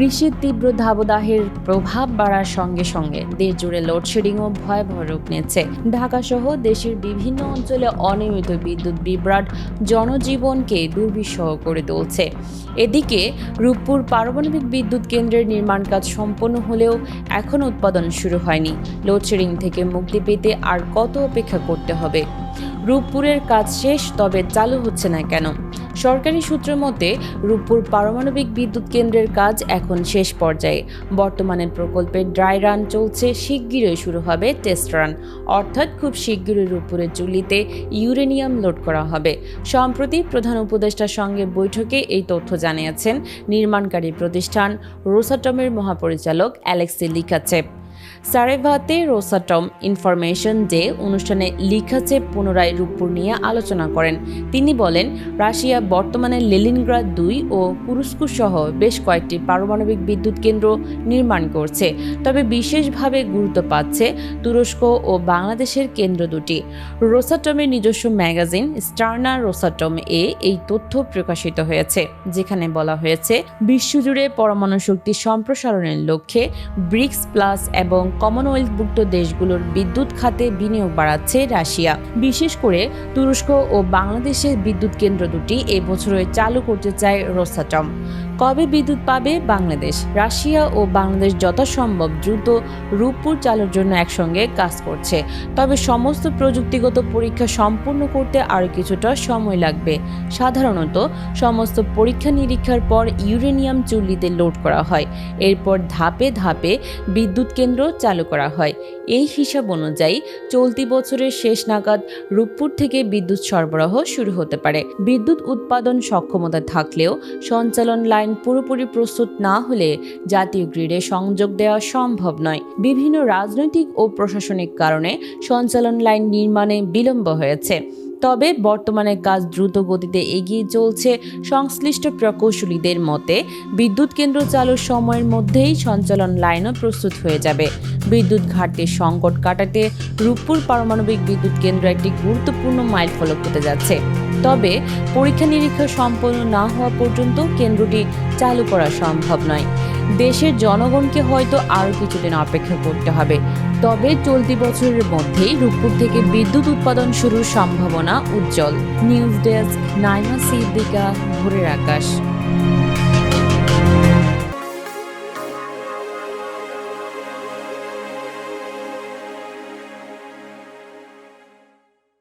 গ্রীষ্মের তীব্র দাবদাহের প্রভাব বাড়ার সঙ্গে সঙ্গে দেশ জুড়ে লোডশেডিংও ভয়াবহ রূপ নিয়েছে। ঢাকা সহ দেশের বিভিন্ন অঞ্চলে অনিয়মিত বিদ্যুৎ বিভ্রাট জনজীবনকে দুর্বিষহ করে তুলছে। এদিকে, রূপপুর পারমাণবিক বিদ্যুৎ কেন্দ্রের নির্মাণ কাজ সম্পন্ন হলেও এখনও উৎপাদন শুরু হয়নি। লোডশেডিং থেকে মুক্তি পেতে আর কত অপেক্ষা করতে হবে? রূপপুরের কাজ শেষ, তবে চালু হচ্ছে না কেন? সরকারি সূত্র মতে, রূপপুর পারমাণবিক বিদ্যুৎ কেন্দ্রের কাজ এখন শেষ পর্যায়ে। বর্তমানে প্রকল্পের ড্রাই রান চলছে, শিগগিরই শুরু হবে টেস্ট রান অর্থাৎ খুব শিগগিরই রূপপুরের চুল্লিতে ইউরেনিয়াম লোড করা হবে। সম্প্রতি প্রধান উপদেষ্টার সঙ্গে বৈঠকে এই তথ্য জানিয়েছেন নির্মাণকারী প্রতিষ্ঠান। রোসাটমের মহাপরিচালক অ্যালেক্সি লিকাচেপ সারেভাতে রোসাটম ইনফরমেশন ডে অনুষ্ঠানে লিখাচেপ পুনরায় রূপপুর নিয়ে আলোচনা করেন। তিনি বলেন, রাশিয়া বর্তমানে লেলিনগ্রাদ দুই ও কুরুস্কু সহ বেশ কয়েকটি পারমাণবিক বিদ্যুৎ কেন্দ্র নির্মাণ করছে, তবে বিশেষভাবে গুরুত্ব পাচ্ছে তুরস্ক ও বাংলাদেশের কেন্দ্র দুটি। রোসাটমের নিজস্ব ম্যাগাজিন স্টার্না রোসাটম এ এই তথ্য প্রকাশিত হয়েছে, যেখানে বলা হয়েছে, বিশ্বজুড়ে পরমাণু শক্তি সম্প্রসারণের লক্ষ্যে ব্রিক্স প্লাস এবং কমনওয়েলথভুক্ত দেশগুলোর বিদ্যুৎ খাতে বিনিয়োগ বাড়াচ্ছে রাশিয়া। বিশেষ করে তুরস্ক ও বাংলাদেশের বিদ্যুৎ কেন্দ্র দুটি এবছরে বছরে চালু করতে চায় রোসাটম। কবে বিদ্যুৎ পাবে বাংলাদেশ? রাশিয়া ও বাংলাদেশ যথাসম্ভব দ্রুত রূপপুর চালুর জন্য একসঙ্গে কাজ করছে। তবে সমস্ত প্রযুক্তিগত পরীক্ষা সম্পূর্ণ করতে আরও কিছুটা সময় লাগবে। সাধারণত সমস্ত পরীক্ষা নিরীক্ষার পর ইউরেনিয়াম চুল্লিতে লোড করা হয়। এরপর ধাপে ধাপে বিদ্যুৎ কেন্দ্র চালু করা হয়। এই হিসাব অনুযায়ী চলতি বছরের শেষ নাগাদ রূপপুর থেকে বিদ্যুৎ সরবরাহ শুরু হতে পারে। বিদ্যুৎ উৎপাদন সক্ষমতা থাকলেও সঞ্চালন লাইন পুরোপুরি প্রস্তুত না হলে জাতীয় গ্রিডে সংযোগ দেওয়া সম্ভব নয়। বিভিন্ন রাজনৈতিক ও প্রশাসনিক কারণে সঞ্চালন লাইন নির্মাণে বিলম্ব হয়েছে। তবে বর্তমানে কাজ দ্রুত গতিতে এগিয়ে চলছে। সংশ্লিষ্ট প্রকৌশলীদের মতে, বিদ্যুৎ কেন্দ্র চালুর সময়ের মধ্যেই সঞ্চালন লাইনও প্রস্তুত হয়ে যাবে। বিদ্যুৎ ঘাটতির সংকট কাটাতে রূপপুর পারমাণবিক বিদ্যুৎ কেন্দ্র একটি গুরুত্বপূর্ণ মাইল ফলক হতে যাচ্ছে। তবে পরীক্ষা নিরীক্ষা সম্পন্ন না হওয়া পর্যন্ত কেন্দ্রটি চালু করা সম্ভব নয়। দেশের জনগণকে হয়তো আরও কিছুদিন অপেক্ষা করতে হবে। তবে চলতি বছরের মধ্যেই রূপপুর থেকে বিদ্যুৎ উৎপাদন শুরুর সম্ভাবনা উজ্জ্বল। নিউজ ডেস্ক, নাইমা সিদ্দিকা, ভোরের আকাশ।